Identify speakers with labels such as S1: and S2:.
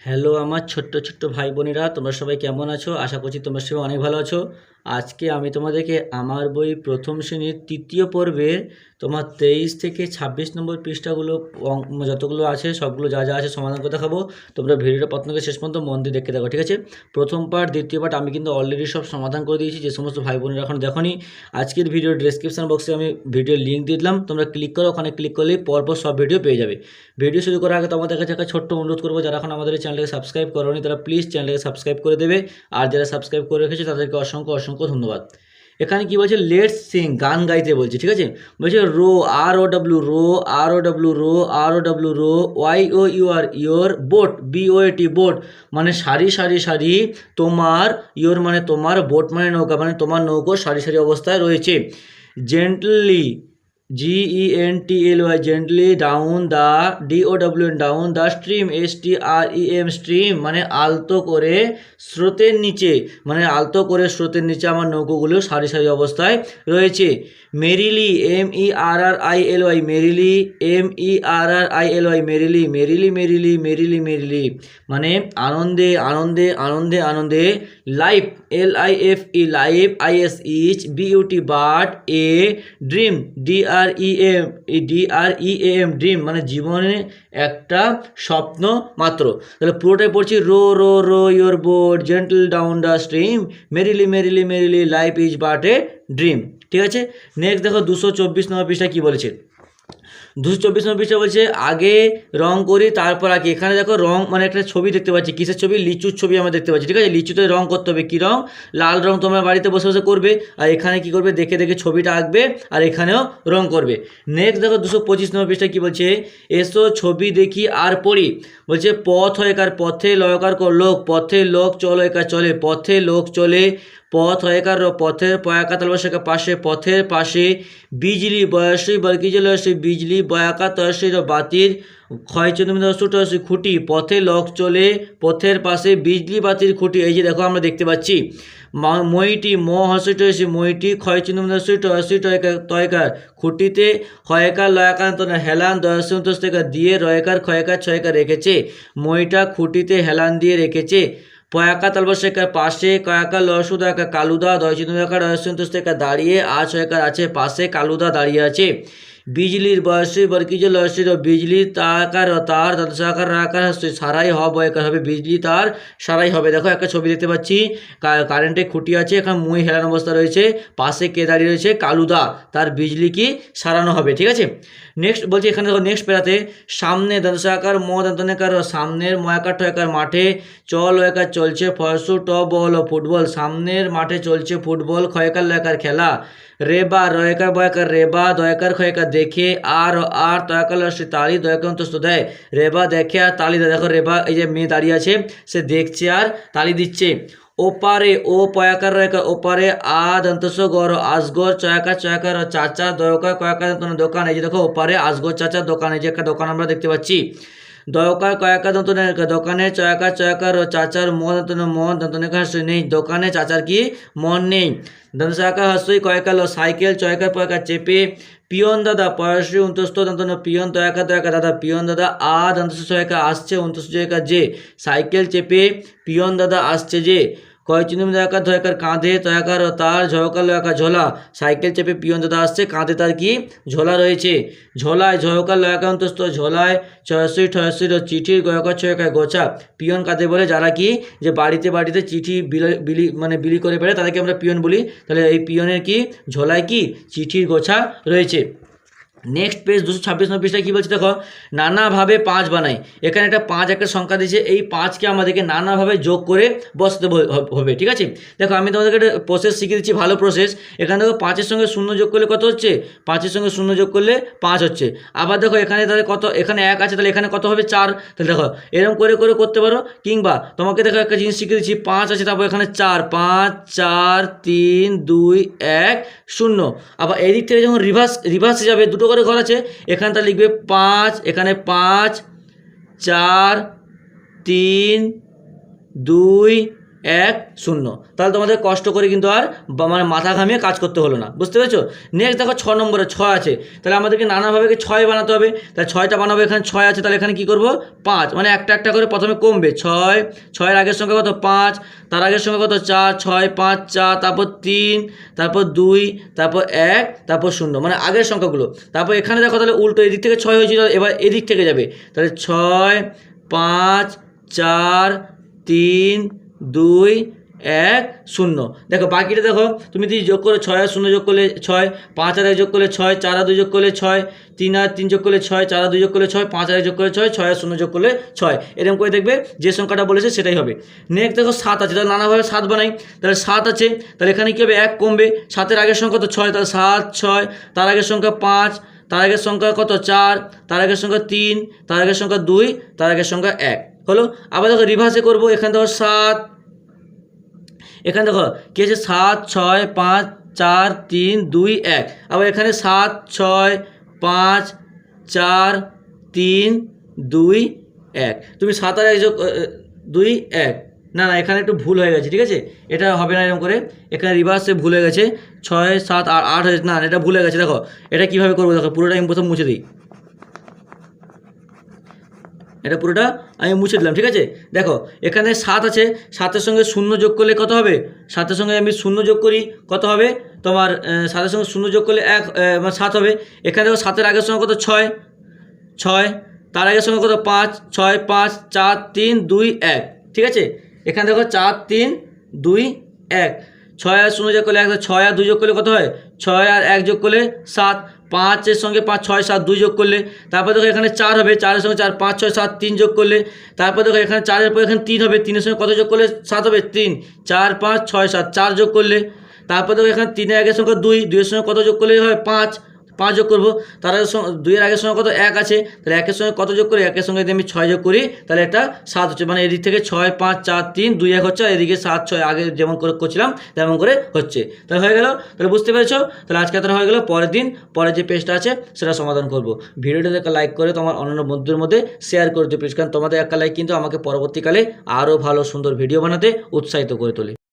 S1: Hello আমার ছোট্ট ছোট্ট ভাই বোনেরা তোমরা সবাই কেমন আছো? আশা করছি তোমরা সবাই অনেক ভালো আছো। আজকে আমি তোমাদেরকে আমার বই প্রথম শ্রেণির তৃতীয় পর্বের তোমার তেইশ থেকে ছাব্বিশ নম্বর পৃষ্ঠাগুলো যতগুলো আছে, সবগুলো যা যা আছে সমাধান করে দেখাবো। তোমরা ভিডিওটা প্রথম শেষ পর্যন্ত মন দিয়ে দেখে দেখো, ঠিক আছে? প্রথম পার্ট দ্বিতীয় পার্ট আমি কিন্তু অলরেডি সব সমাধান করে দিয়েছি, যে সমস্ত ভাই বোনেরা এখন দেখোনি। আজকের ভিডিও ডেসক্রিপশন বক্সে আমি ভিডিওর লিঙ্ক দিয়ে দিলাম, তোমরা ক্লিক করো, ওখানে ক্লিক করলেই পরপর সব ভিডিও পেয়ে যাবে। ভিডিও শুরু করার আগে তোমাদের কাছে একটা ছোট্ট অনুরোধ করব, যারা এখন আমাদের চ্যানেলকে সাবস্ক্রাইব করোনি, তারা প্লিজ চ্যানেলকে সাবস্ক্রাইব করে দেবে। আর যারা সাবস্ক্রাইব করে রেখেছে, তাদেরকে অসংখ্য অসংখ্য ধন্যবাদ। এখানে কি বলছে লেটস সিং গান গাইতে বলছে, ঠিক আছে? বলছে, row R O W row R O W row R O W row Y O U R your boat B O T boat মানে সারি সারি সারি, তোমার ইয়োর মানে তোমার বোট মানে নৌকা মানে তোমার নৌকো সারি সারি অবস্থায় রয়েছে। Gently E N T L Y gently down the D O W N down the stream S T R E M stream মানে আলতো করে স্রোতের নিচে মানে আলতো করে স্রোতের নিচে আমার নৌকোগুলো সারি সারি অবস্থায় রয়েছে। Merrily M E R R I L Y merrily M E R R I L Y merrily merrily merrily merrily merrily মানে আনন্দে আনন্দে আনন্দে আনন্দে life L I F E life I S is beauty but a dream D R E M D R E M dream মানে জীবনে একটা স্বপ্ন মাত্র। তাহলে পুরোটাই পড়ছি, row row row your boat gentle down the stream merrily merrily merrily life is but a dream ঠিক আছে? নেক্সট দেখো, দুশো চব্বিশ নম্বর পৃষ্ঠা কী বলেছে? দুশো চব্বিশ নম্বর পৃষ্ঠা বলছে, আগে রং করি, তারপর আঁকি। এখানে দেখো রং মানে একটা ছবি দেখতে পাচ্ছি, কিসের ছবি? লিচুর ছবি আমরা দেখতে পাচ্ছি, ঠিক আছে? লিচুতে রং করতে হবে, কী রং? লাল রং তোমরা বাড়িতে বসে বসে করবে, আর এখানে কি করবে? দেখে দেখে ছবিটা আঁকবে, আর এখানেও রং করবে। নেক্সট দেখো দুশো পঁচিশ নম্বর পৃষ্ঠা কী বলছে, এসো ছবি দেখি আর পড়ি। বলছে, পথ হয় কার পথে লয়কার কর লোক, পথে লোক চলো একার চলে, পথে লোক চলে পথ হয়কার পথের পয়াকা তালবাসের পাশে, পথের পাশে বিজলি বয়সী বর্গি জলসী বিজলি বয়াকা তহসির বাতির ক্ষয়চন্দ্রী খুঁটি, পথে লোক চলে, পথের পাশে বিজলি বাতির খুঁটি, এই যে দেখো আমরা দেখতে পাচ্ছি। মইটি ম হসিট হয়েছে মইটি ক্ষয়চন্দ্রী টহসি তয়কার খুঁটিতে ক্ষয়কার লয়াকান্ত হেলান দশকা দিয়ে রয়কার ক্ষয়কার ছয়কার রেখেছে। মইটা খুঁটিতে হেলান দিয়ে রেখেছে। পয়াকা তালবশেখার পাশে কয়াকা লসুদ লসুদাকা কালুদা দয়চিন্দাকার রহস্যন্তস্তেকা দাঁড়িয়ে আ ছয়কার আছে, পাশে কালুদা দাঁড়িয়ে আছে। বিজলির বয়সী বর্গিজ লসির বিজলি তাকার, তার দশাকার রাকার সারাই হ বয়কার হবে বিজলি তার সারাই হবে। দেখো, একটা ছবি দেখতে পাচ্ছি কারেন্টে খুঁটি আছে, এখানে মুই হেলান অবস্থা রয়েছে, পাশে কে দাঁড়িয়ে রয়েছে, কালুদা, তার বিজলি কি সারানো হবে, ঠিক আছে? নেক্সট বলছি এখানে দেখো নেক্সট পেরাতে, সামনে দশাকার ম দন্তনেকার, সামনের ময়াকার টয়কার মাঠে চল ওয়াকার চলছে ফরসু ট বল ফুটবল। সামনের মাঠে চলছে ফুটবল, ক্ষয়কার লয়কার খেলা। রেবা, রয়কার বয়কার রেবা, দয়কার ক্ষয়কার দেখে আর আর তয়কার লসি তালি দয়কার অন্তস্ত দেয়। রেবা দেখে আর তালি দেখো রেবা এই যে মেয়ে দাঁড়িয়ে আছে, সে দেখছে আর তালি দিচ্ছে। ওপারে, ও পয়াকার রয়কার ওপারে, আ দন্তস গর আসগর চয়াকার চয়াকার চাচা, দয়কার, কয়াকার দন্তন দোকান। এই যে দেখো, ওপারে আসগর চাচার দোকান। এই যে একটা দোকান আমরা দেখতে পাচ্ছি। দয়কার কয়াকা দন্তনের দোকানে চয়াকার চয়াকার চাচার মন দন্তন, মন দন্তনের হাসি নেই। দোকানে চাচার কি? মন নেই। দন্তশাখা হাসই কয়েকাল সাইকেল, চয়কার পয়কা চেপে পিয়ন দাদা পয়সী উন্তস্ত দন্তন পিয়ন তয়াকা তয়াকা দাদা, পিয়ন দাদা, আ দন্তস ছয়কা আসছে উন্তস্ত জয়কা যে সাইকেল চেপে পিয়ন দাদা আসছে যে কয়চিনুম দয়াকার ধয়াকার কাঁধে তয়াকার তার ঝয়কার লয়াকার ঝোলা। সাইকেল চেপে পিয়ন দাদা আসছে, কাঁধে তার কি ঝোলা রয়েছে? ঝোলায় ঝয়কার লয়াকার অন্তস্ত ঝোলায় ছয়শি ঠয়শির ও চিঠির গয়কার ছয়কায় গোছা। পিয়ন কাঁধে বলে, যারা কি যে বাড়িতে বাড়িতে চিঠি বিলি- বিলি মানে বিলি করে বেড়ে তাদেরকে আমরা পিয়ন বলি? তাহলে এই পিয়নের কি, ঝোলায় কি চিঠির গোছা রয়েছে। নেক্সট পেজ দুশো ছাব্বিশ নম্বর পৃষ্ঠায় কী বলছে দেখো? নানাভাবে পাঁচ বানাই। এখানে একটা পাঁচ একটা সংখ্যা দিয়েছে। এই পাঁচকে আমাদেরকে নানাভাবে যোগ করে বসতে হবে, ঠিক আছে? দেখো, আমি তোমাদেরকে একটা প্রসেস শিখিয়ে দিচ্ছি, ভালো প্রসেস এখানে দেখো, পাঁচের সঙ্গে শূন্য যোগ করলে কত হচ্ছে? পাঁচের সঙ্গে শূন্য যোগ করলে পাঁচ হচ্ছে। আবার দেখো, এখানে তাহলে কত, এখানে এক আছে, তাহলে এখানে কত হবে? চার। তাহলে দেখো এরকম করে করে করতে পারো। কিংবা তোমাকে দেখো, একটা জিনিস শিখিয়ে দিচ্ছি। পাঁচ আছে, তারপর এখানে চার। পাঁচ, চার, তিন, দুই, এক, শূন্য। আবার এদিক থেকে যখন রিভার্স রিভার্সে যাবে, দুটো করে ঘর আছে এখানে তা লিখবে পাঁচ এখানে পাঁচ চার তিন দুই এক শূন্য। তাহলে তোমাদের কষ্ট করে কিন্তু আর মানে মাথা ঘামিয়ে কাজ করতে হলো না। বুঝতে পেরেছ? নেক্সট দেখো ছ নম্বরে ছয় আছে। তাহলে আমাদেরকে নানাভাবে ছয় বানাতে হবে? তাহলে ছয়টা বানাবো, এখানে ছয় আছে, তাহলে এখানে কি করব? পাঁচ। মানে একটা একটা করে প্রথমে কমবে। ছয়, ছয়ের আগের সংখ্যা কত? পাঁচ। তার আগের সংখ্যা কত? চার, ছয়, পাঁচ, চার, তারপর তিন, তারপর দুই, তারপর এক, তারপর শূন্য। মানে আগের সংখ্যাগুলো। তারপর এখানে দেখো তাহলে উল্টো এদিক থেকে ছয় হয়েছিল, এবার এদিক থেকে যাবে। তাহলে ছয়, পাঁচ, চার, তিন দুই, এক, শূন্য। দেখো, বাকিটা দেখো, তুমি যদি যোগ করে ছয় আর শূন্য যোগ করলে ছয়, পাঁচ আর এক যোগ করলে ছয়, চার আর দুই যোগ করলে ছয়, তিন আর তিন যোগ করলে ছয়, চার আর দুই যোগ করলে ছয়, পাঁচ আর এক যোগ করলে ছয় ছয় আর শূন্য যোগ করলে ছয়। এরকম করে দেখবে, যে সংখ্যাটা বলেছে সেটাই হবে। নেক্সট দেখো, সাত আছে, তাহলে নানাভাবে সাত বানাই। তাহলে সাত আছে, তাহলে এখানে কী হবে? এক কমবে। সাতের আগের সংখ্যা তো ছয়, তাহলে সাত, ছয়। তার আগের সংখ্যা পাঁচ। তার আগের সংখ্যা কত? চার। তার আগের সংখ্যা তিন। তার আগের সংখ্যা দুই। তার আগের সংখ্যা এক। হলো, আবার দেখো রিভার্সে করব, এখানে দেখো সাত, এখানে দেখো, কি আছে? সাত, ছয়, পাঁচ, চার, তিন, দুই, এক। আবার এখানে সাত, ছয়, পাঁচ, চার, তিন, দুই, এক। তুমি সাত আর দুই, এক। না না, এখানে একটু ভুল হয়ে গেছে, ঠিক আছে? এটা হবে না এরকম করে। এখানে রিভার্সে ভুল হয়ে গেছে। ছয়, সাত আর আট হয়েছে না এটা ভুল হয়ে গেছে, দেখো। এটা কীভাবে করব? দেখো, পুরোটা আমি প্রথম মুছে দিই। এটা পুরোটা আমি মুছে দিলাম, ঠিক আছে? দেখো, এখানে সাত আছে, সাতের সঙ্গে শূন্য যোগ করলে কত হবে? সাতের সঙ্গে আমি শূন্য যোগ করি, কত হবে? তোমার সাতের সঙ্গে শূন্য যোগ করলে এক মানে সাত হবে। এখানে দেখো সাতের আগের সঙ্গে কত? ছয়। ছয়। তার আগের সঙ্গে কত? পাঁচ। ছয়, পাঁচ, চার, তিন, দুই, এক। ঠিক আছে? এখানে দেখো, চার, তিন, দুই, এক। ছয় আর শূন্য যোগ করলে এক ছয় আর দুই যোগ করলে কত হয়? ছয় আর এক যোগ করলে সাত। পাঁচের সঙ্গে পাঁচ, ছয়, সাত, দুই যোগ করলে, তারপর দেখো এখানে চার হবে, চারের সঙ্গে চার, পাঁচ, ছয়, সাত, তিন যোগ করলে, তারপর দেখো এখানে চারের পর এখানে তিন হবে, তিনের সঙ্গে কত যোগ করলে, সাত হবে, তিন, চার, পাঁচ, ছয়, সাত, চার যোগ করলে, তারপর দেখো এখানে তিনের একের সঙ্গে দুই, দুইয়ের সঙ্গে কত যোগ করলে হয়, পাঁচ পাঁচ যোগ করব তার সঙ্গে দুইয়ের আগের সঙ্গে কত? এক আছে। তাহলে একের সঙ্গে কত যোগ করি? একের সঙ্গে যদি আমি ছয় যোগ করি, তাহলে এটা সাত হচ্ছে। মানে এদিক থেকে ছয়, পাঁচ, চার, তিন, দুই, এক হচ্ছে, আর এদিকে সাত, ছয়, আগে যেমন করে করছিলাম, তেমন করে হচ্ছে। তাহলে হয়ে গেল, তাহলে বুঝতে পেরেছ? তাহলে আজকে তাহলে হয়ে গেল, পরের দিন, পরের যে পেজটা আছে, সেটা সমাধান করব। ভিডিওটাতে একটা লাইক করে তোমার অন্যান্য বন্ধুদের মধ্যে শেয়ার করে দিও প্লিজ কারণ তোমাদের একটা লাইক কিন্তু আমাকে পরবর্তীকালে আরও ভালো, সুন্দর ভিডিও বানাতে উৎসাহিত করে তোলে।